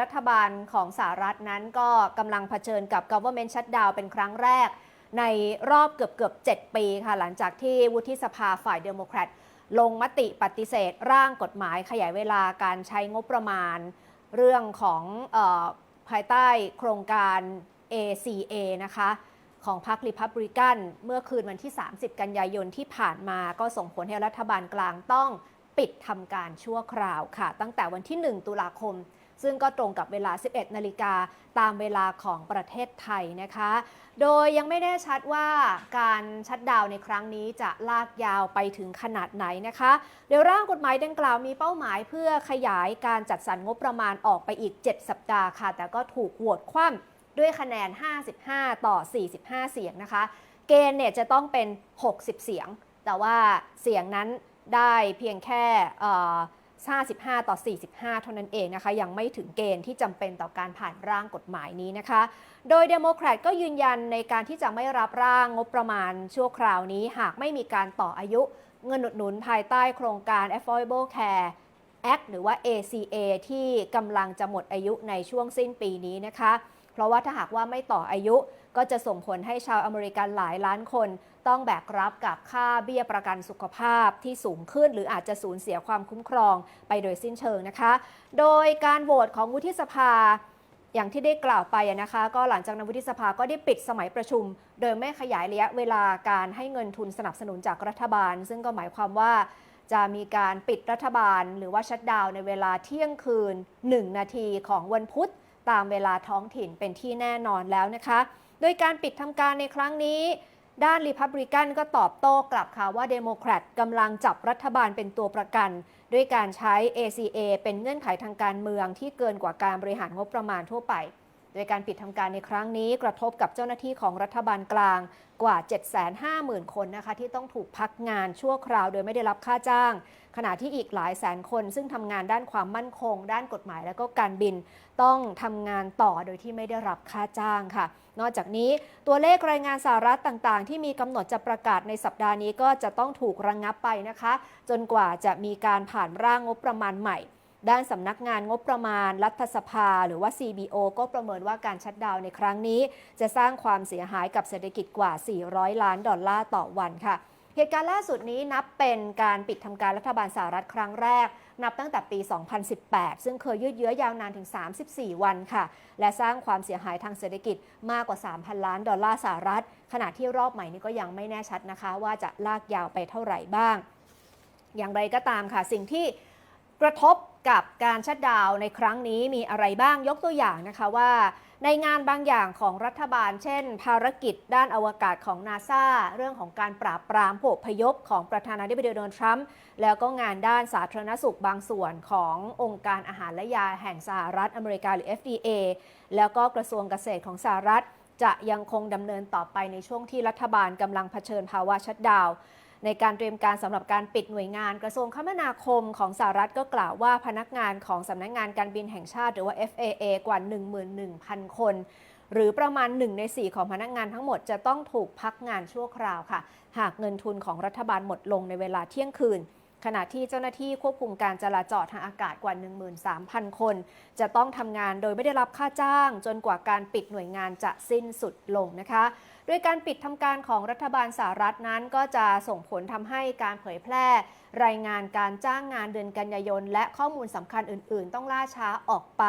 รัฐบาลของสหรัฐนั้นก็กำลังเผชิญกับ government shutdown เป็นครั้งแรก ในรอบเกือบเกือบ7ปีค่ะ หลังจากที่วุฒิสภาฝ่ายเดโมแครตลงมติปฏิเสธ ร่างกฎหมายขยายเวลาการใช้งบประมาณ เรื่องของออภายใต้โครงการ ACA นะคะของพรรคริพับริกันเมื่อคืนวันที่ 30 กันยายนที่ผ่านมาก็ส่งผลให้รัฐบาลกลางต้องปิดทำการชั่วคราวค่ะ ตั้งแต่วันที่ 1 ตุลาคม ซึ่งก็ตรงกับเวลา 11 นาฬิกาตามเวลาของประเทศไทยนะคะ โดยยังไม่แน่ชัดว่าการชัดดาวในครั้งนี้จะลากยาวไปถึงขนาดไหนนะคะโดยร่างกฎหมายดังกล่าวมีเป้าหมายเพื่อขยายการจัดสรรงบประมาณออกไปอีก 7 สัปดาห์ค่ะ แต่ก็ถูกโหวตคว่ำด้วยคะแนน 55 ต่อ 45 เสียงนะคะ เกณฑ์เนี่ยจะต้องเป็น 60 เสียง แต่ว่าเสียงนั้นได้เพียงแค่ 55 ต่อ 45 เท่านั้นเองนะคะ ยังไม่ถึงเกณฑ์ที่จำเป็นต่อการผ่านร่างกฎหมายนี้นะคะ โดยเดโมแครตก็ยืนยันในการที่จะไม่รับร่างงบประมาณชั่วคราวนี้ หากไม่มีการต่ออายุเงินอุดหนุนภายใต้โครงการ Affordable Care Act หรือว่า ACA ที่กำลังจะหมดอายุในช่วงสิ้นปีนี้นะคะ ราะว่าถ้าหากว่าไม่ต่ออายุ ก็จะส่งผลให้ชาวอเมริกันหลายล้านคน ต้องแบกรับกับค่าเบี้ยประกันสุขภาพที่สูงขึ้น หรืออาจจะสูญเสียความคุ้มครองไปโดยสิ้นเชิงนะคะ โดยการโหวตของวุฒิสภาอย่างที่ได้กล่าวไปนะคะ ก็หลังจากนั้นวุฒิสภาก็ได้ปิดสมัยประชุม โดยไม่ขยายระยะเวลาการให้เงินทุนสนับสนุนจากรัฐบาล ซึ่งก็หมายความว่าจะมีการปิดรัฐบาล หรือว่าชัดดาวในเวลาเที่ยงคืน 1 นาทีของวันพุธ ตามเวลาท้องถิ่นเป็นที่แน่นอนแล้วนะคะ โดยการปิดทำการในครั้งนี้ ด้านริพับริกันก็ตอบโต้กลับค่ะว่าเดโมแครตกำลังจับรัฐบาลเป็นตัวประกัน ด้วยการใช้ ACA เป็นเงื่อนไขทางการเมืองที่เกินกว่าการบริหารงบประมาณทั่วไป โดยการปิดทำการในครั้งนี้กระทบกับเจ้าหน้าที่ของรัฐบาลกลางกว่า 750,000 คนนะคะที่ต้องถูกพักงานชั่วคราวโดยไม่ได้รับค่าจ้าง ขณะที่อีกหลายแสนคนซึ่งทำงานด้านความมั่นคง ด้านกฎหมายและก็การบิน ต้องทำงานต่อโดยที่ไม่ได้รับค่าจ้างค่ะ นอกจากนี้ตัวเลขรายงานสหรัฐต่างๆ ที่มีกำหนดจะประกาศในสัปดาห์นี้ก็จะต้องถูกระงงับไปนะคะ จนกว่าจะมีการผ่านร่างงบประมาณใหม่ ด้านสำนักงานงบประมาณรัฐสภา หรือว่า CBO ก็ประเมินว่าการชัดดาวน์ในครั้งนี้ จะสร้างความเสียหายกับเศรษฐกิจกว่า 400 ล้านดอลลาร์ต่อวันค่ะ เหตุการณ์ล่าสุดนี้นับเป็นการปิดทำการรัฐบาลสหรัฐครั้งแรก นับตั้งแต่ปี 2018 ซึ่งเคยยืดเยื้อยาวนานถึง 34 วันค่ะ และสร้างความเสียหายทางเศรษฐกิจมากกว่า 3,000 ล้านดอลลาร์สหรัฐ ขณะที่รอบใหม่นี้ก็ยังไม่แน่ชัดนะคะ ว่าจะลากยาวไปเท่าไหร่บ้าง อย่างไรก็ตามค่ะ สิ่งที่กระทบ กับการชัดดาวน์ในครั้งนี้มีอะไรบ้างยกตัวอย่างนะคะว่า ในงานบางอย่างของรัฐบาล เช่น ภารกิจด้านอวกาศของนาซาเรื่องของการปราบปรามผู้พยพของประธานาธิบดีโดนัลด์ทรัมป์แล้วก็งานด้านสาธารณสุขบางส่วนขององค์การอาหารและยาแห่งสหรัฐอเมริกาหรือ FDA แล้วก็กระทรวงเกษตรของสหรัฐ จะยังคงดำเนินต่อไปในช่วงที่รัฐบาลกำลังเผชิญภาวะชัดดาวน์ ในการเตรียมการสำหรับการปิดหน่วยงานกระทรวงคมนาคมของสหรัฐก็กล่าวว่าพนักงานของสำนักงานการบินแห่งชาติหรือว่า FAA กว่า 11,000 คน หรือประมาณ 1 ใน 4 ของพนักงานทั้งหมดจะต้องถูกพักงานชั่วคราวค่ะ หากเงินทุนของรัฐบาลหมดลงในเวลาเที่ยงคืน ขณะที่เจ้าหน้าที่ควบคุมการจราจรทางอากาศกว่า 13,000 คน จะต้องทำงานโดยไม่ได้รับค่าจ้าง จนกว่าการปิดหน่วยงานจะสิ้นสุดลงนะคะ โดยการปิดทำการของรัฐบาลสหรัฐนั้น ก็จะส่งผลทำให้การเผยแพร่ รายงานการจ้างงานเดือนกันยายน และข้อมูลสำคัญอื่น ๆ ต้องล่าช้าออกไป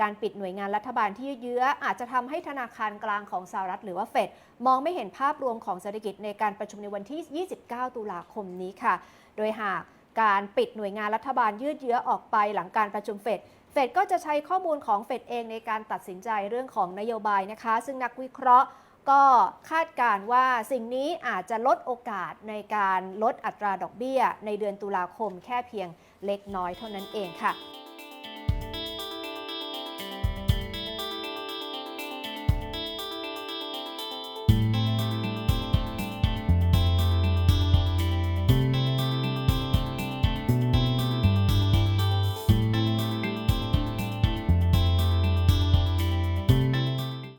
การปิดหน่วยงานรัฐบาลที่ยืดเยื้ออาจจะทำให้ธนาคารกลางของสหรัฐหรือว่าเฟดมองไม่เห็นภาพรวมของเศรษฐกิจในการประชุมในวันที่ 29 ตุลาคมนี้ค่ะ โดยหากการปิดหน่วยงานรัฐบาลยืดเยื้อออกไปหลังการประชุมเฟดเฟดก็จะใช้ข้อมูลของเฟดเองในการตัดสินใจเรื่องของนโยบายนะคะ ซึ่งนักวิเคราะห์ก็คาดการณ์ว่าสิ่งนี้อาจจะลดโอกาสในการลดอัตราดอกเบี้ย ในเดือนตุลาคมแค่เพียงเล็กน้อยเท่านั้นเองค่ะ